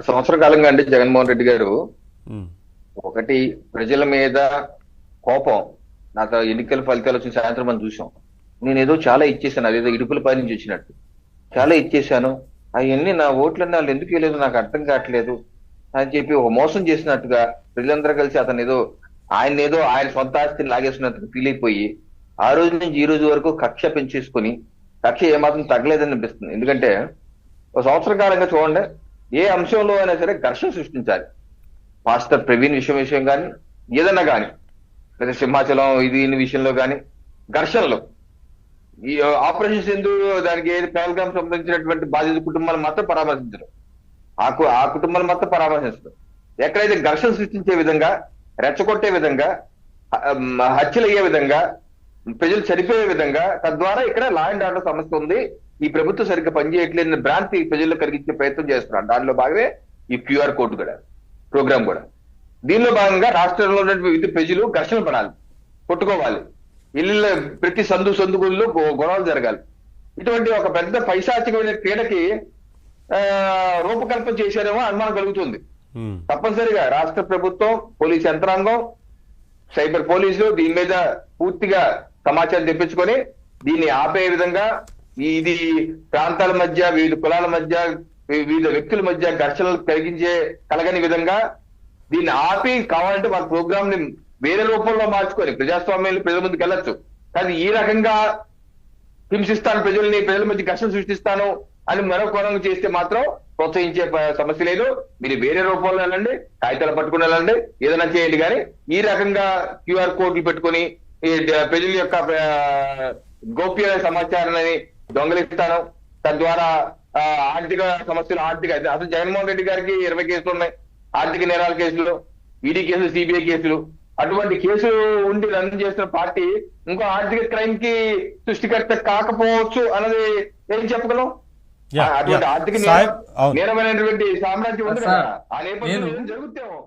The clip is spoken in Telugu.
ఒక సంవత్సర కాలంగా అంటే జగన్మోహన్ రెడ్డి గారు. ఒకటి ప్రజల మీద కోపం. నాకు ఎన్నికల ఫలితాలు వచ్చిన సాయంత్రం మనం చూసాం. నేను ఏదో చాలా ఇచ్చేసాను అదేదో ఇడుపుల పై నుంచి వచ్చినట్టు. చాలా ఇచ్చేసాను అవన్నీ నా ఓట్లన్నీ వాళ్ళు ఎందుకు వేయలేదు నాకు అర్థం కావట్లేదు. అని చెప్పి ఒక మోసం చేసినట్టుగా ప్రజలందరూ కలిసి అతను ఏదో ఆయన ఏదో ఆయన సొంత ఆస్తిని లాగేస్తున్నట్టు ఫీల్ అయిపోయి ఆ రోజు నుంచి ఈ రోజు వరకు కక్ష పెంచేసుకుని కక్ష ఏమాత్రం తగ్గలేదని అనిపిస్తుంది. ఎందుకంటే ఒక సంవత్సర కాలంగా చూడండి ఏ అంశంలో అయినా సరే ఘర్షణ సృష్టించాలి. పాస్టర్ ప్రవీణ్ విషయం విషయం కానీ ఏదన్నా కానీ లేదా సింహాచలం ఇది విషయంలో కానీ ఘర్షణలు. ఈ ఆపరేషన్ సింధు దానికి ఏది పేల్గాం సంబంధించినటువంటి బాధిత కుటుంబాలు మాత్రం పరామర్శించరు. ఆ కు- ఆ కుటుంబాలు మాత్రం పరామర్శిస్తారు ఎక్కడైతే ఘర్షణ సృష్టించే విధంగా రెచ్చగొట్టే విధంగా హత్యలయ్యే హత్యలు అయ్యే విధంగా ప్రజలు చనిపోయే విధంగా తద్వారా ఇక్కడ లా అండ్ ఆర్డర్ సమస్య ఉంది. ఈ ప్రభుత్వం సరిగ్గా పనిచేయట్లేదని భ్రాంతి ప్రజల్లో కలిగించే ప్రయత్నం చేస్తున్నారు దానిలో భాగమే ఈ క్యూఆర్ కోడ్ కూడా ప్రోగ్రామ్ కూడా. దీనిలో భాగంగా రాష్ట్రంలో ఉన్నటువంటి వివిధ ప్రజలు ఘర్షణ పడాలి కొట్టుకోవాలి. ఇళ్ళ ప్రతి సందు సందుగుల్లో గొ- గొడవలు జరగాలి. ఇటువంటి ఒక పెద్ద పైశాచికమైన క్రీడకి ఆ, రూపకల్పన చేశారేమో అనుమానం కలుగుతుంది. తప్పనిసరిగా రాష్ట్ర ప్రభుత్వం పోలీస్ యంత్రాంగం సైబర్ పోలీసులు దీని మీద పూర్తిగా సమాచారం తెప్పించుకొని దీన్ని ఆపే విధంగా ఇది ప్రాంతాల మధ్య వివిధ కులాల మధ్య వివిధ వ్యక్తుల మధ్య ఘర్షణలు కలిగించే కలగని విధంగా దీన్ని ఆపి కావాలంటే వాళ్ళ ప్రోగ్రామ్ని వేరే రూపంలో మార్చుకొని ప్రజాస్వామ్యంలో ప్రజల ముందుకు వెళ్ళొచ్చు. కానీ ఈ రకంగా హింసిస్తాను ప్రజల్ని ప్రజల మధ్య ఘర్షణ సృష్టిస్తాను అని మరో కోణంగా చేస్తే మాత్రం ప్రోత్సహించే సమస్య లేదు. మీరు వేరే రూపంలో వెళ్ళండి కాగితాలు పట్టుకుని వెళ్ళండి ఏదైనా చేయండి. కానీ ఈ రకంగా క్యూఆర్ కోడ్లు పెట్టుకుని ప్రజల యొక్క గోప్య సమాచారాన్ని దొంగలిస్తాను. తద్వారా ఆర్థిక సమస్యలు ఆర్థిక అసలు జగన్మోహన్ రెడ్డి గారికి ఇరవై కేసులు ఉన్నాయి. ఆర్థిక నేరాల కేసులు ఈడీ కేసులు సిబిఐ కేసులు. అటువంటి కేసులు ఉండి రన్ చేస్తున్న పార్టీ ఇంకో ఆర్థిక క్రైమ్కి సృష్టికర్త కాకపోవచ్చు అన్నది ఏం చెప్పగలం? అటువంటి. ఆర్థిక. నేరమైనటువంటి సామ్రాజ్యం ఉంది కదా. ఆ నేపథ్యంలో ఏం జరుగుతామో